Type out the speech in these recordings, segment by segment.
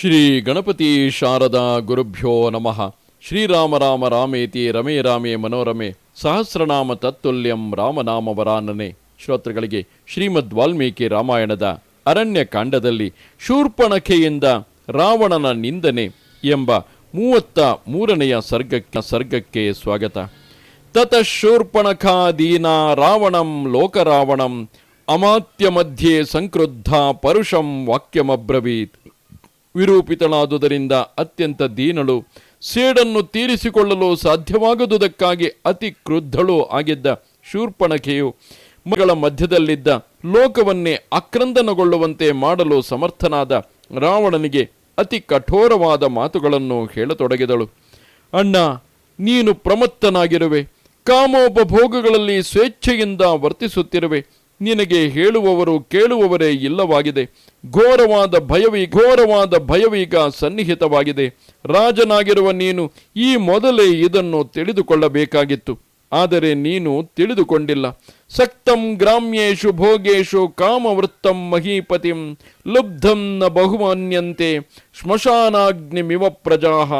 ಶ್ರೀ ಗಣಪತಿ ಶಾರದಾ ಗುರುಭ್ಯೋ ನಮಃ. ಶ್ರೀರಾಮ ರಾಮ ರಾಮೇತಿ ರಮೇ ರಾಮೇ ಮನೋರಮೆ ಸಹಸ್ರನಾಮ ತತ್ತುಲ್ಯಂ ರಾಮನಾಮ ವರಾನನೆ ಶ್ರೋತೃಗಳಿಗೆ ಶ್ರೀಮದ್ ವಾಲ್ಮೀಕಿ ರಾಮಾಯಣದ ಅರಣ್ಯ ಕಾಂಡದಲ್ಲಿ ಶೂರ್ಪಣಖೆಯಿಂದ ರಾವಣನ ನಿಂದನೆ ಎಂಬ ಮೂವತ್ತ ಮೂರನೆಯ ಸರ್ಗಕ್ಕೆ ಸರ್ಗಕ್ಕೆ ಸ್ವಾಗತ. ತತಃ ಶೂರ್ಪಣಖಾದೀನಾ ರಾವಣಂ ಲೋಕರಾವಣಂ ಅಮಾತ್ಯ ಮಧ್ಯೆ ಸಂಕ್ರುದ್ಧ ಪರುಷಂ ವಾಕ್ಯಮಬ್ರವೀತ್. ವಿರೂಪಿತಳಾದುದರಿಂದ ಅತ್ಯಂತ ದೀನಳು. ಸೇಡನ್ನು ತೀರಿಸಿಕೊಳ್ಳಲು ಸಾಧ್ಯವಾಗದುದಕ್ಕಾಗಿ ಅತಿ ಕ್ರುದ್ಧಳು ಆಗಿದ್ದ ಶೂರ್ಪಣಖೆಯು ಮಗಳ ಮಧ್ಯದಲ್ಲಿದ್ದ ಲೋಕವನ್ನೇ ಆಕ್ರಂದನಗೊಳ್ಳುವಂತೆ ಮಾಡಲು ಸಮರ್ಥನಾದ ರಾವಣನಿಗೆ ಅತಿ ಕಠೋರವಾದ ಮಾತುಗಳನ್ನು ಹೇಳತೊಡಗಿದಳು. ಅಣ್ಣ, ನೀನು ಪ್ರಮತ್ತನಾಗಿರುವೆ. ಕಾಮೋಪಭೋಗಗಳಲ್ಲಿ ಸ್ವೇಚ್ಛೆಯಿಂದ ವರ್ತಿಸುತ್ತಿರುವೆ. ನಿನಗೆ ಹೇಳುವವರು ಕೇಳುವವರೇ ಇಲ್ಲವಾಗಿದೆ. ಘೋರವಾದ ಭಯವೀ, ಘೋರವಾದ ಭಯವೀಗ ಸನ್ನಿಹಿತವಾಗಿದೆ. ರಾಜನಾಗಿರುವ ನೀನು ಈ ಮೊದಲೇ ಇದನ್ನು ತಿಳಿದುಕೊಳ್ಳಬೇಕಾಗಿತ್ತು. ಆದರೆ ನೀನು ತಿಳಿದುಕೊಂಡಿಲ್ಲ. ಸಕ್ತಂ ಗ್ರಾಮ್ಯೇಶು ಭೋಗೇಶು ಕಾಮವೃತ್ತಂ ಮಹೀಪತಿಂ ಲುಬ್ಧಂ ನ ಬಹುಮಾನ್ಯಂತೆ ಶ್ಮಶಾನಾಗ್ನಿಮಿವ ಪ್ರಜಾಹ.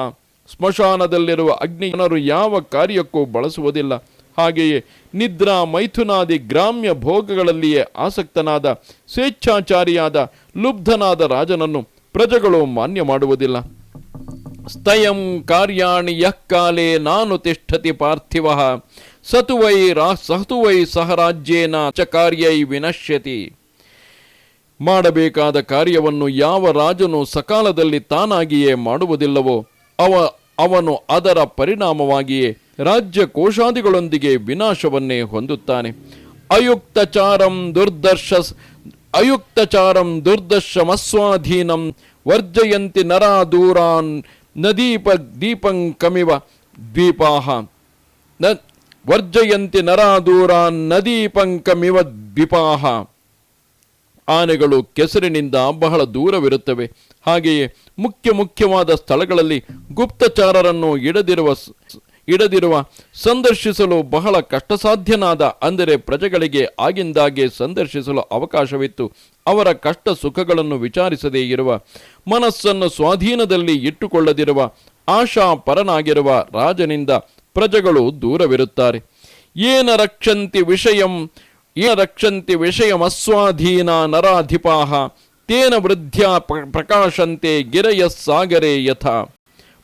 ಸ್ಮಶಾನದಲ್ಲಿರುವ ಅಗ್ನಿ ಯಾವ ಕಾರ್ಯಕ್ಕೂ ಬಳಸುವುದಿಲ್ಲ. ಹಾಗೆಯೇ ನಿದ್ರಾ ಮೈಥುನಾದಿ ಗ್ರಾಮ್ಯ ಭೋಗಗಳಲ್ಲಿಯೇ ಆಸಕ್ತನಾದ ಸ್ವೇಚ್ಛಾಚಾರಿಯಾದ ಲುಬ್ಧನಾದ ರಾಜನನ್ನು ಪ್ರಜೆಗಳು ಮಾನ್ಯ ಮಾಡುವುದಿಲ್ಲ. ಸ್ತಯಂ ಕಾರ್ಯಾಣಿ ಯಃ ಕಾಲೇ ನಾನು ತಿಷ್ಠತಿ ಪಾರ್ಥಿವ, ಸತುವೈ ರಾ ಸತುವೈ ಸಹ ರಾಜ್ಯೇನ ಚ ಕಾರ್ಯೈ ವಿನಶ್ಯತಿ. ಮಾಡಬೇಕಾದ ಕಾರ್ಯವನ್ನು ಯಾವ ರಾಜನು ಸಕಾಲದಲ್ಲಿ ತಾನಾಗಿಯೇ ಮಾಡುವುದಿಲ್ಲವೋ ಅವ ಅವನು ಅದರ ಪರಿಣಾಮವಾಗಿಯೇ ರಾಜ್ಯ ಕೋಶಾದಿಗಳೊಂದಿಗೆ ವಿನಾಶವನ್ನೇ ಹೊಂದುತ್ತಾನೆ. ಅಯುಕ್ತಚಾರಂ ದುರ್ದರ್ಶ ಅಯುಕ್ತಚಾರಂ ದುರ್ದರ್ಶಮಸ್ವಾಧೀನಂ ವರ್ಜಯಂತಿ ನರಾ ದೂರಾನ್ ನದೀಪ ದೀಪಂಕಮಿವ ದ್ವೀಪಾಹ. ನ, ವರ್ಜಯಂತಿ ನರಾ ದೂರಾನ್ ನದೀಪಂಕಮಿವ ದ್ವೀಪಾಹ. ಆನೆಗಳು ಕೆಸರಿನಿಂದ ಬಹಳ ದೂರವಿರುತ್ತವೆ. ಹಾಗೆಯೇ ಮುಖ್ಯ ಮುಖ್ಯವಾದ ಸ್ಥಳಗಳಲ್ಲಿ ಗುಪ್ತಚಾರರನ್ನು ಇಡದಿರುವ ಇಡದಿರುವ ಸಂದರ್ಶಿಸಲು ಬಹಳ ಕಷ್ಟಸಾಧ್ಯನಾದ ಅಂದರೆ ಪ್ರಜೆಗಳಿಗೆ ಆಗಿಂದಾಗೆ ಸಂದರ್ಶಿಸಲು ಅವಕಾಶವಿತ್ತು. ಅವರ ಕಷ್ಟ ಸುಖಗಳನ್ನು ವಿಚಾರಿಸದೇ ಇರುವ, ಮನಸ್ಸನ್ನು ಸ್ವಾಧೀನದಲ್ಲಿ ಇಟ್ಟುಕೊಳ್ಳದಿರುವ ಆಶಾ ಪರನಾಗಿರುವ ರಾಜನಿಂದ ಪ್ರಜೆಗಳು ದೂರವಿರುತ್ತಾರೆ. ಏನ ರಕ್ಷಂತಿ ವಿಷಯಂ, ಏನ ರಕ್ಷಂತಿ ವಿಷಯಮಸ್ವಾಧೀನ ನರಾಧಿಪಾಹ, ತೇನ ವೃದ್ಧ್ಯಾ ಪ್ರ- ಪ್ರಕಾಶಂತೆ ಗಿರಯ ಯಥ ಯಥಾ.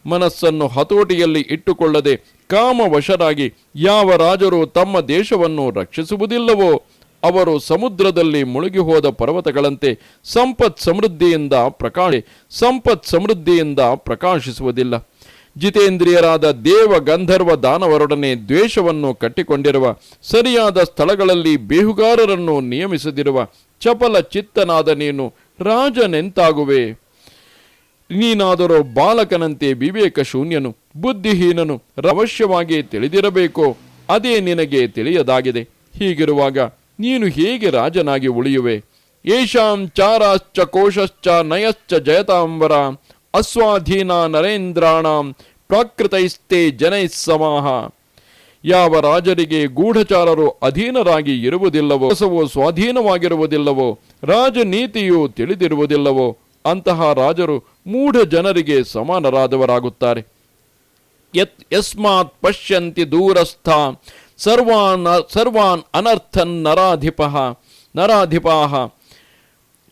ಮನಸ್ಸನ್ನು ಹತೋಟಿಯಲ್ಲಿ ಇಟ್ಟುಕೊಳ್ಳದೆ ಕಾಮವಶರಾಗಿ ಯಾವ ರಾಜರು ತಮ್ಮ ದೇಶವನ್ನು ರಕ್ಷಿಸುವುದಿಲ್ಲವೋ ಅವರು ಸಮುದ್ರದಲ್ಲಿ ಮುಳುಗಿ ಹೋದ ಪರ್ವತಗಳಂತೆ ಸಂಪತ್ ಸಮೃದ್ಧಿಯಿಂದ ಪ್ರಕಾಶಿ, ಸಂಪತ್ ಸಮೃದ್ಧಿಯಿಂದ ಪ್ರಕಾಶಿಸುವುದಿಲ್ಲ. ಜಿತೇಂದ್ರಿಯರಾದ ದೇವ ಗಂಧರ್ವ ದಾನವರೊಡನೆ ದ್ವೇಷವನ್ನು ಕಟ್ಟಿಕೊಂಡಿರುವ, ಸರಿಯಾದ ಸ್ಥಳಗಳಲ್ಲಿ ಬೇಹುಗಾರರನ್ನು ನಿಯಮಿಸದಿರುವ ಚಪಲ ಚಿತ್ತನಾದ ನೀನು ರಾಜನೆಂತಾಗುವೆ. ನೀನಾದರೂ ಬಾಲಕನಂತೆ ವಿವೇಕ ಶೂನ್ಯನು, ಬುದ್ಧಿಹೀನನು ಅವಶ್ಯವಾಗಿ ತಿಳಿದಿರಬೇಕೋ. ಅದೇ ನಿನಗೆ ತಿಳಿಯದಾಗಿದೆ. ಹೀಗಿರುವಾಗ ನೀನು ಹೇಗೆ ರಾಜನಾಗಿ ಉಳಿಯುವೆ? ಏಷಾಂ ಚಾರಾಶ್ಚ ಕೋಶಶ್ಚ ನಯಶ್ಚ ಜಯತಾಂಬರ, ಅಸ್ವಾಧೀನ ನರೇಂದ್ರಾಣಾಂ ಪ್ರಾಕೃತೈಸ್ತೆ ಜನೈಸ್ಸಮಾಹ ಯಾವ ರಾಜರಿಗೆ ಗೂಢಚಾರರು ಅಧೀನರಾಗಿ ಇರುವುದಿಲ್ಲವೋ ಕೆಲಸವು ಸ್ವಾಧೀನವಾಗಿರುವುದಿಲ್ಲವೋ, ರಾಜನೀತಿಯು ತಿಳಿದಿರುವುದಿಲ್ಲವೋ, ಅಂತಹ ರಾಜರು ಮೂಢ ಜನರಿಗೆ ಸಮಾನರಾದವರಾಗುತ್ತಾರೆ. ಯತ್ ಯಸ್ಮಾತ್ ಪಶ್ಯಂತಿ ದೂರಸ್ಥ ಸರ್ವಾನ್ ಸರ್ವಾನ್ ಅನರ್ಥನ್ ನರಾಧಿಪಃ ನರಾಧಿಪಾಹ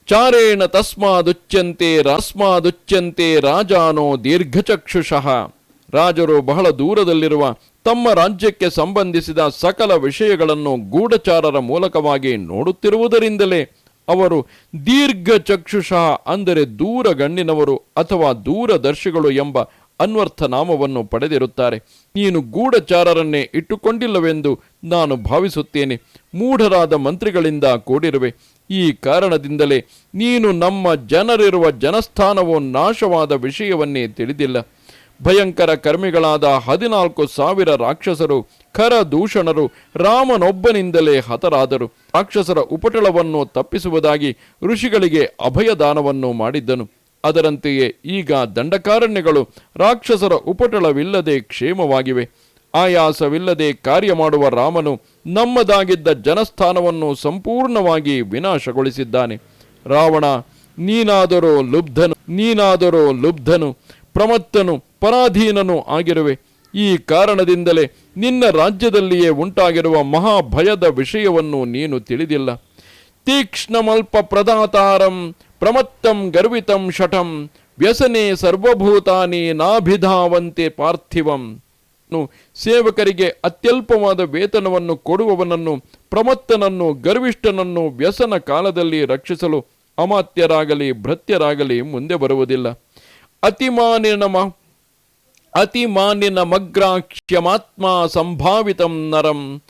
ಚಾರೇಣ ತಸ್ಮಾದುಚ್ಯಂತೆ ರಸ್ಮಾದುಚ್ಯಂತೆ ರಾಜಾನೋ ದೀರ್ಘಚಕ್ಷುಷಃ. ರಾಜರು ಬಹಳ ದೂರದಲ್ಲಿರುವ ತಮ್ಮ ರಾಜ್ಯಕ್ಕೆ ಸಂಬಂಧಿಸಿದ ಸಕಲ ವಿಷಯಗಳನ್ನು ಗೂಢಚಾರರ ಮೂಲಕವಾಗಿ ನೋಡುತ್ತಿರುವುದರಿಂದಲೇ ಅವರು ದೀರ್ಘ ಚಕ್ಷುಷಃ ಅಂದರೆ ದೂರಗಣ್ಣಿನವರು ಅಥವಾ ದೂರದರ್ಶಿಗಳು ಎಂಬ ಅನ್ವರ್ಥ ನಾಮವನ್ನು ಪಡೆದಿರುತ್ತಾರೆ. ನೀನು ಗೂಢಚಾರರನ್ನೇ ಇಟ್ಟುಕೊಂಡಿಲ್ಲವೆಂದು ನಾನು ಭಾವಿಸುತ್ತೇನೆ. ಮೂಢರಾದ ಮಂತ್ರಿಗಳಿಂದ ಕೂಡಿರುವೆ. ಈ ಕಾರಣದಿಂದಲೇ ನೀನು ನಮ್ಮ ಜನರಿರುವ ಜನಸ್ಥಾನವು ನಾಶವಾದ ವಿಷಯವನ್ನೇ ತಿಳಿದಿಲ್ಲ. ಭಯಂಕರ ಕರ್ಮಿಗಳಾದ ಹದಿನಾಲ್ಕು ಸಾವಿರ ರಾಕ್ಷಸರು ಖರ ದೂಷಣರು, ರಾಮನೊಬ್ಬನಿಂದಲೇ ಹತರಾದರು. ರಾಕ್ಷಸರ ಉಪಟಳವನ್ನು ತಪ್ಪಿಸುವುದಾಗಿ ಋಷಿಗಳಿಗೆ ಅಭಯದಾನವನ್ನು ಮಾಡಿದ್ದನು. ಅದರಂತೆಯೇ ಈಗ ದಂಡಕಾರಣ್ಯಗಳು ರಾಕ್ಷಸರ ಉಪಟಳವಿಲ್ಲದೆ ಕ್ಷೇಮವಾಗಿವೆ. ಆಯಾಸವಿಲ್ಲದೆ ಕಾರ್ಯ ಮಾಡುವ ರಾಮನು ನಮ್ಮದಾಗಿದ್ದ ಜನಸ್ಥಾನವನ್ನು ಸಂಪೂರ್ಣವಾಗಿ ವಿನಾಶಗೊಳಿಸಿದ್ದಾನೆ. ರಾವಣ, ನೀನಾದರೋ ಲುಬ್ಧನು ನೀನಾದರೋ ಲುಬ್ಧನು, ಪ್ರಮತ್ತನು ಪರಾಧೀನನು ಆಗಿರುವೆ. ಈ ಕಾರಣದಿಂದಲೇ ನಿನ್ನ ರಾಜ್ಯದಲ್ಲಿಯೇ ಉಂಟಾಗಿರುವ ಮಹಾಭಯದ ವಿಷಯವನ್ನು ನೀನು ತಿಳಿದಿಲ್ಲ. ತೀಕ್ಷ್ಣಮಲ್ಪ ಪ್ರದಾತಾರಂ ಪ್ರಮತ್ತಂ ಗರ್ವಿತಂ ಶಠಂ ವ್ಯಸನೆ ಸರ್ವಭೂತಾನಿ ನಾಭಿಧಾವಂತೆ ಪಾರ್ಥಿವಂ. ಸೇವಕರಿಗೆ ಅತ್ಯಲ್ಪವಾದ ವೇತನವನ್ನು ಕೊಡುವವನನ್ನು ಪ್ರಮತ್ತನನ್ನು ಗರ್ವಿಷ್ಠನನ್ನು ವ್ಯಸನ ಕಾಲದಲ್ಲಿ ರಕ್ಷಿಸಲು ಅಮಾತ್ಯರಾಗಲಿ ಭೃತ್ಯರಾಗಲಿ ಮುಂದೆ ಬರುವುದಿಲ್ಲ. ಅತಿಮಾನಿನ ಮ ಅತಿಮಾನ್ಯನ ಮಗ್ರಾಕ್ಷ್ಯಮಾತ್ಮ ಸಂಭಾವಿತಂ ನರಂ,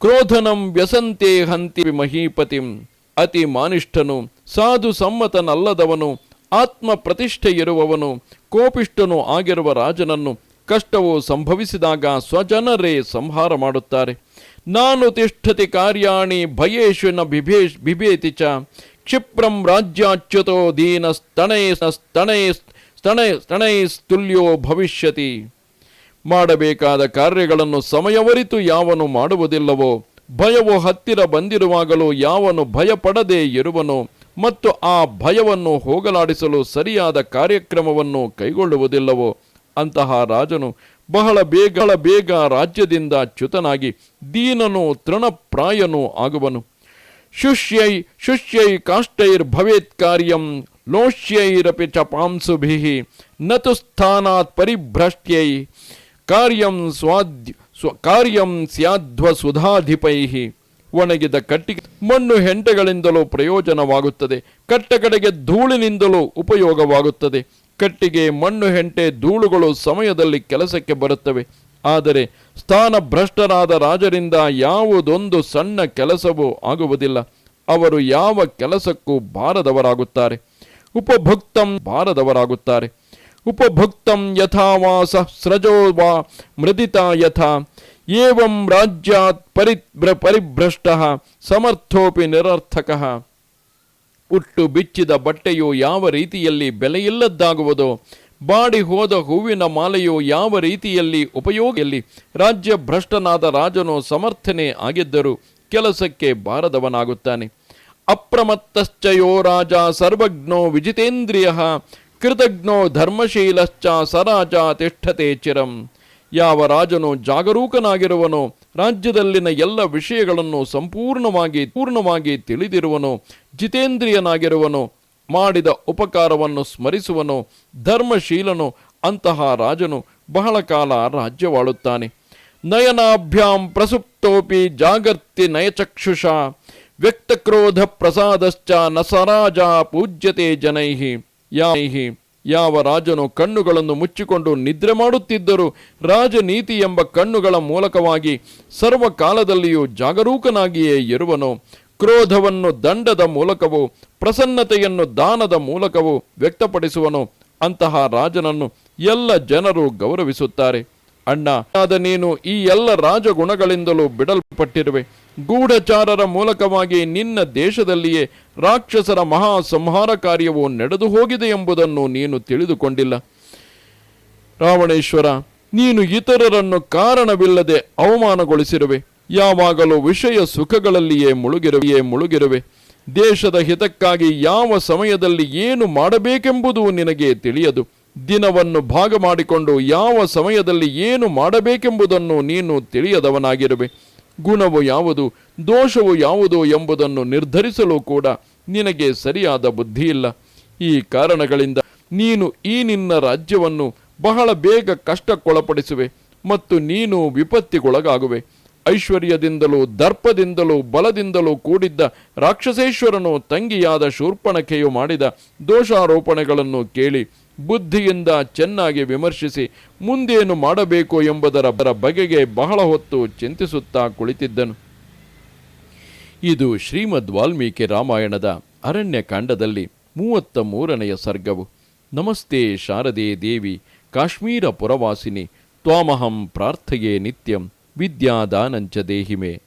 ಕ್ರೋಧನಂ ವ್ಯಸಂತೆ ಹಂತಿ ಮಹೀಪತಿಂ. ಅತಿ ಮಾನಿಷ್ಠನು ಸಾಧು ಸಮ್ಮತನಲ್ಲದವನು ಆತ್ಮ ಪ್ರತಿಷ್ಠೆ ಇರುವವನು, ಕೋಪಿಷ್ಠನು ಆಗಿರುವ ರಾಜನನ್ನು ಕಷ್ಟವು ಸಂಭವಿಸಿದಾಗ ಸ್ವಜನರೇ ಸಂಹಾರ ಮಾಡುತ್ತಾರೆ. ನಾನು ತಿಷ್ಠತಿ ಕಾರ್ಯಾಣಿ ಭಯೇಶು ನ ಬಿಭೇಶ್ ಬಿಭೇತಿ ಚ, ಕ್ಷಿಪ್ರಂ ರಾಜ್ಯಾಚ್ಯುತೋ ದೀನ ಸ್ತಣೈ ಸ್ತನೈ ಸ್ತುಲ್ಯೋ ಭವಿಷ್ಯತಿ. ಮಾಡಬೇಕಾದ ಕಾರ್ಯಗಳನ್ನು ಸಮಯವರಿತು ಯಾವನು ಮಾಡುವುದಿಲ್ಲವೋ, ಭಯವು ಹತ್ತಿರ ಬಂದಿರುವಾಗಲೂ ಯಾವನು ಭಯಪಡದೆ ಇರುವನು, ಮತ್ತು ಆ ಭಯವನ್ನು ಹೋಗಲಾಡಿಸಲು ಸರಿಯಾದ ಕಾರ್ಯಕ್ರಮವನ್ನು ಕೈಗೊಳ್ಳುವುದಿಲ್ಲವೋ, ಅಂತಹ ರಾಜನು ಬಹಳ ಬೇಗ ಬೇಗ ರಾಜ್ಯದಿಂದ ಚ್ಯುತನಾಗಿ ದೀನನು ತೃಣಪ್ರಾಯನೂ ಆಗುವನು. ಶುಷ್ಯೈ ಶುಷ್ಯೈ ಕಾಷ್ಟೈರ್ ಭವೇತ್ ಕಾರ್ಯಂ, ಲೋಷ್ಯೈರಪಿ ಚ ಪಾಂಸುಭಿಃ, ನತು ಸ್ಥಾನಾತ್ ಪರಿಭ್ರಷ್ಟ್ಯೈ, ಕಾರ್ಯಂ ಸ್ವಾದ್ಯ ಸ್ವ, ಕಾರ್ಯಂ ಸ್ಯಾಧ್ವ ಸುಧಾಧಿಪೈಃ. ಒಣಗಿದ ಕಟ್ಟಿಗೆ, ಮಣ್ಣು ಹೆಂಟೆಗಳಿಂದಲೂ ಪ್ರಯೋಜನವಾಗುತ್ತದೆ, ಕಟ್ಟಕಡೆಗೆ ಧೂಳಿನಿಂದಲೂ ಉಪಯೋಗವಾಗುತ್ತದೆ, ಕಟ್ಟಿಗೆ ಮಣ್ಣು ಹೆಂಟೆ ಧೂಳುಗಳು ಸಮಯದಲ್ಲಿ ಕೆಲಸಕ್ಕೆ ಬರುತ್ತವೆ, ಆದರೆ ಸ್ಥಾನ ಭ್ರಷ್ಟರಾದ ರಾಜರಿಂದ ಯಾವುದೊಂದು ಸಣ್ಣ ಕೆಲಸವೂ ಆಗುವುದಿಲ್ಲ. ಅವರು ಯಾವ ಕೆಲಸಕ್ಕೂ ಬಾರದವರಾಗುತ್ತಾರೆ ಉಪಭುಕ್ತಂ ಬಾರದವರಾಗುತ್ತಾರೆ ಉಪಭುಕ್ತಂ ಯಥಾವಾ ಸಹಸ್ರಜೋ ವಾ ಮೃದಿತ ಯಥಾ. ಏವಂ ರಾಜ್ಯಾತ್ ಪರಿಭ್ರ ಪರಿಭ್ರಷ್ಟ ಸಮರ್ಥೋಪಿ ನಿರರ್ಥಕ. ಉಟ್ಟು ಬಿಚ್ಚಿದ ಬಟ್ಟೆಯು ಯಾವ ರೀತಿಯಲ್ಲಿ ಬೆಲೆಯಿಲ್ಲದ್ದಾಗುವುದೋ ಬಾಡಿ ಹೋದ ಹೂವಿನ ಮಾಲೆಯು ಯಾವ ರೀತಿಯಲ್ಲಿ ಉಪಯೋಗಿಯಲ್ಲಿ? ರಾಜ್ಯ ಭ್ರಷ್ಟನಾದ ರಾಜನು ಸಮರ್ಥನೆ ಆಗಿದ್ದರೂ ಕೆಲಸಕ್ಕೆ ಬಾರದವನಾಗುತ್ತಾನೆ. ಅಪ್ರಮತ್ತಶ್ಚಯೋ ರಾಜ ಸರ್ವಜ್ಞೋ ವಿಜಿತೇಂದ್ರಿಯ, ಕೃತಜ್ಞೋ ಧರ್ಮಶೀಲಶ್ಚ ಸರಾಜ ತಿಷ್ಠತೆ ಚಿರಂ. ಯಾವ ರಾಜನು ಜಾಗರೂಕನಾಗಿರುವನೋ, ರಾಜ್ಯದಲ್ಲಿನ ಎಲ್ಲ ವಿಷಯಗಳನ್ನು ಸಂಪೂರ್ಣವಾಗಿ ಪೂರ್ಣವಾಗಿ ತಿಳಿದಿರುವನು, ಜಿತೇಂದ್ರಿಯನಾಗಿರುವನೋ ಮಾಡಿದ ಉಪಕಾರವನ್ನು ಸ್ಮರಿಸುವನು, ಧರ್ಮಶೀಲನು, ಅಂತಹ ರಾಜನು ಬಹಳ ಕಾಲ ರಾಜ್ಯವಾಳುತ್ತಾನೆ. ನಯನಾಭ್ಯಾಂ ಪ್ರಸುಪ್ತೋಪಿ ಜಾಗರ್ತಿ ನಯಚಕ್ಷುಷ ವ್ಯಕ್ತಕ್ರೋಧ ಪ್ರಸಾದಶ್ಚ ನ ಸರಾಜ ಪೂಜ್ಯತೆ ಜನೈಹಿ. ಯಾಹಿ ಯಾವ ರಾಜನು ಕಣ್ಣುಗಳನ್ನು ಮುಚ್ಚಿಕೊಂಡು ನಿದ್ರೆ ಮಾಡುತ್ತಿದ್ದರೂ ರಾಜನೀತಿ ಎಂಬ ಕಣ್ಣುಗಳ ಮೂಲಕವಾಗಿ ಸರ್ವಕಾಲದಲ್ಲಿಯೂ ಜಾಗರೂಕನಾಗಿಯೇ ಇರುವನೋ. ಕ್ರೋಧವನ್ನು ದಂಡದ ಮೂಲಕವೂ, ಪ್ರಸನ್ನತೆಯನ್ನು ದಾನದ ಮೂಲಕವೂ ವ್ಯಕ್ತಪಡಿಸುವನು. ಅಂತಹ ರಾಜನನ್ನು ಎಲ್ಲ ಜನರು ಗೌರವಿಸುತ್ತಾರೆ. ಅಣ್ಣ ಆದ ನೀನು ಈ ಎಲ್ಲ ರಾಜಗುಣಗಳಿಂದಲೂ ಬಿಡಲ್ಪಟ್ಟಿರುವೆ. ಗೂಢಚಾರರ ಮೂಲಕವಾಗಿ ನಿನ್ನ ದೇಶದಲ್ಲಿಯೇ ರಾಕ್ಷಸರ ಮಹಾ ಸಂಹಾರ ಕಾರ್ಯವು ನಡೆದು ಹೋಗಿದೆ ಎಂಬುದನ್ನು ನೀನು ತಿಳಿದುಕೊಂಡಿಲ್ಲ. ರಾವಣೇಶ್ವರ, ನೀನು ಇತರರನ್ನು ಕಾರಣವಿಲ್ಲದೆ ಅವಮಾನಗೊಳಿಸಿರುವೆ. ಯಾವಾಗಲೂ ವಿಷಯ ಸುಖಗಳಲ್ಲಿಯೇ ಮುಳುಗಿರುವೆಯೇ ಮುಳುಗಿರುವೆ. ದೇಶದ ಹಿತಕ್ಕಾಗಿ ಯಾವ ಸಮಯದಲ್ಲಿ ಏನು ಮಾಡಬೇಕೆಂಬುದು ನಿನಗೆ ತಿಳಿಯದು. ದಿನವನ್ನು ಭಾಗ ಮಾಡಿಕೊಂಡು ಯಾವ ಸಮಯದಲ್ಲಿ ಏನು ಮಾಡಬೇಕೆಂಬುದನ್ನು ನೀನು ತಿಳಿಯದವನಾಗಿರುವೆ. ಗುಣವು ಯಾವುದು, ದೋಷವು ಯಾವುದು ಎಂಬುದನ್ನು ನಿರ್ಧರಿಸಲು ಕೂಡ ನಿನಗೆ ಸರಿಯಾದ ಬುದ್ಧಿಯಿಲ್ಲ. ಈ ಕಾರಣಗಳಿಂದ ನೀನು ಈ ನಿನ್ನ ರಾಜ್ಯವನ್ನು ಬಹಳ ಬೇಗ ಕಷ್ಟಕ್ಕೊಳಪಡಿಸುವೆ ಮತ್ತು ನೀನು ವಿಪತ್ತಿಗೊಳಗಾಗುವೆ. ಐಶ್ವರ್ಯದಿಂದಲೂ, ದರ್ಪದಿಂದಲೂ, ಬಲದಿಂದಲೂ ಕೂಡಿದ್ದ ರಾಕ್ಷಸೇಶ್ವರನು ತಂಗಿಯಾದ ಶೂರ್ಪಣಕೆಯು ಮಾಡಿದ ದೋಷಾರೋಪಣೆಗಳನ್ನು ಕೇಳಿ, ಬುದ್ಧಿಯಿಂದ ಚೆನ್ನಾಗಿ ವಿಮರ್ಶಿಸಿ, ಮುಂದೇನು ಮಾಡಬೇಕು ಎಂಬುದರ ಬಗೆಗೆ ಬಹಳ ಹೊತ್ತು ಚಿಂತಿಸುತ್ತಾ ಕುಳಿತಿದ್ದನು. ಇದು ಶ್ರೀಮದ್ ವಾಲ್ಮೀಕಿ ರಾಮಾಯಣದ ಅರಣ್ಯಕಾಂಡದಲ್ಲಿ ಮೂವತ್ತ ಮೂರನೆಯ ಸರ್ಗವು. ನಮಸ್ತೆ ಶಾರದೆ ದೇವಿ, ಕಾಶ್ಮೀರ ಪುರವಾಸಿನಿ, ತ್ವಾಮಹಂ ಪ್ರಾರ್ಥೆಯೇ ನಿತ್ಯಂ. ವಿದ್ಯಾದಾನಂಚ ದೇಹಿಮೆ.